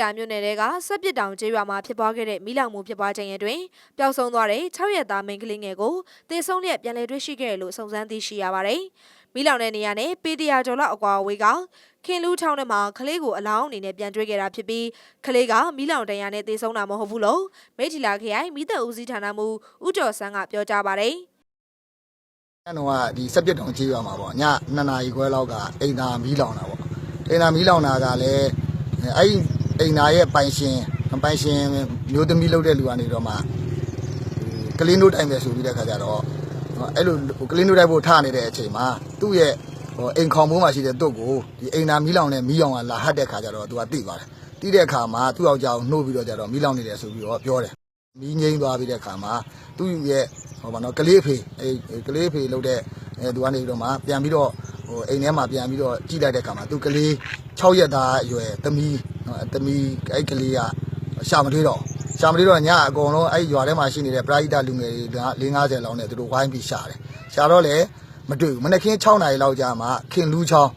လာမြို့နယ်ကစက်ပစ်တောင်ကျေးရွာမှာဖြစ်ပွားခဲ့တဲ့မိလောင်မှုဖြစ်ပွားခြင်းအတွင်းပျောက်ဆုံးသွားတဲ့6ရက်သားမိန်းကလေးငယ်ကိုတေဆုံးနဲ့ပြန်လည်တွေ့ရှိခဲ့တယ်လို့စုံစမ်းသိရှိရပါတယ်။မိလောင်တဲ့နေရာနဲ့ပေတရာကျော်လောက်အကွာအဝေးကခင်လူးချောင်းထဲမှာကလေးကိုအလောင်းအနေနဲ့ပြန်တွေ့ခဲ့တာဖြစ်ပြီးကလေးကမိလောင်တန်ရာနဲ့တေဆုံးတာမဟုတ်ဘူးလို့မိထီလာခရိုင်မိသက်ဦးစီးဌာနမှဦးကျော်ဆန်းကပြောကြားပါတယ်။အဲ့တော့ကဒီစက်ပြစ်တောင်ကြီးရွာမှာပေါ့ည2နာရီခွဲလောက်ကအိမ်သာမီးလောင်တာပေါ့အိမ်သာမီးလောင်တာကလည်းအဲ့ဒီ အိမ်သာရဲ့ပိုင်ရှင်ပိုင်ရှင်မျိုးသမီးလုပ်တဲ့လူကနေတော့မှကလေးနို့တိုင်မယ်ဆိုပြီးတဲ့ခါကျတော့အဲ့လိုကလေးနို့တိုင်ဖို့ထားနေတဲ့အချိန်မှာသူ့ရဲ့ဟိုအိမ်ခေါင်မိုးမှာရှိတဲ့တုတ်ကိုဒီအိမ်သာမီးလောင်နဲ့မီးအောင်ကလာဟတ်တဲ့ခါကျတော့သူကသိပါတယ်သိတဲ့အခါမှာသူ့ယောက်ျားကိုနှိုးပြီးတော့ကျတော့မီးလောင်နေတယ်ဆိုပြီးတော့ပြောတယ်မီးငိမ့်သွားပြီးတဲ့အခါမှာသူ့ရဲ့ဟိုဘာနော်ကလေးအဖေအဲကလေးအဖေလုပ်တဲ့အဲသူကနေပြီးတော့မှပြန်ပြီးတော့ဟိုအိမ်ထဲမှာပြန်ပြီးတော့ကြည့်လိုက်တဲ့အခါမှာသူကလေး6ရက်သားအရွယ်သမီး နော်သမီးအဲ့ကလေးကရှာမတွေ့တော့ရှာမတွေ့တော့ညအကုန်လုံးအဲ့ရွာထဲမှာရှိနေတဲ့ပရိသတ်လူငယ်တွေက450လောက်နဲ့သူတို့ဝိုင်းပြီးရှာတယ်ရှာတော့လေမတွေ့ဘူးမနေ့ကင်း6နာရီလောက်ကြာမှခင်လူးချောင်း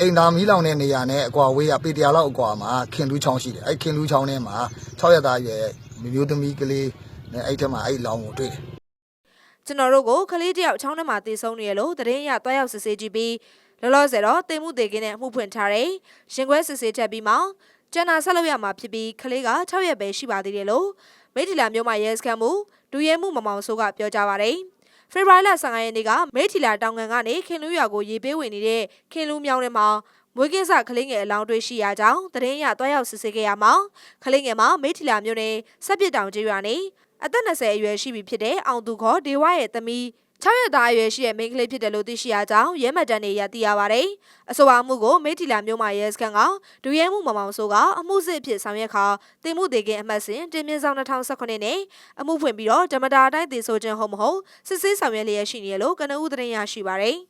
အိမ်သားမီးလောင်တဲ့နေရာနဲ့အကွာဝေးရပေတရာလောက်အကွာမှာခင်လူးချောင်းရှိတယ်အဲ့ခင်လူးချောင်းထဲမှာ6ရက်သားအရွယ်မျိုးသမီးကလေးနဲ့အဲ့ထက်မှာအဲ့လောင်းကိုတွေ့တယ်ကျွန်တော်တို့ကိုကလေးတယောက်ချောင်းထဲမှာတေဆုံးနေရလို့တရင်ရတွားရောက်စစ်ဆေးကြည့်ပြီးလောလောဆယ်တော့တင်မှုတေကင်းနဲ့အမှုဖွင့်ထားတယ်။ရင်ခွဲစစ်ဆေးချက်ပြီးမှ ကျန်တာဆက်လုပ်ရမှာဖြစ်ပြီးကလေးက6ရက်ပဲရှိပါသေးတယ်လို့မိထီလာမျိုးမရဲစခန်းမှုဒူရဲမှုမမောင်ဆိုးကပြောကြားပါတယ်။ဖေဖော်ဝါရီလ15ရက်နေ့ကမိထီလာတောင်ကန်ကနေခင်လူးရွာကိုရေပေးဝင်နေတဲ့ခင်လူးမြောင်းထဲမှာမွေးကင်းစကလေးငယ်အလောင်းတွေ့ရှိရကြောင်းတရင်ရတွားရောက်စစ်ဆေးခဲ့ရမှာကလေးငယ်မှာမိထီလာမျိုးနဲ့စက်ပစ်တောင်ကျေးရွာနေအသက်20အရွယ်ရှိပြီဖြစ်တဲ့အောင်သူခေါ်ဒေဝရဲ့သမီး 6ရက်သားအရွယ်ရှိတဲ့မိန်းကလေးဖြစ်တယ်လို့သိရှိရကြောင်းရဲမှတ်တမ်းတွေရသိရပါတယ်။အဆိုပါအမှုကိုမိထီလာမျိုးမရဲစခန်းကဒူရဲမှုမမောင်ဆိုးကအမှုစစ်အဖြစ်ဆောင်ရွက်ခါတင်မှုတေကင်းအမှတ်စဉ်တင်မြင့်ဆောင်2019နဲ့အမှုဖွင့်ပြီးတော့ဓမ္မတာအတိုင်းတည်ဆိုခြင်းဟုတ်မဟုတ်စစ်ဆေးဆောင်ရွက်လျက်ရှိနေရလို့ကနဦးသတင်းရရှိပါတယ်။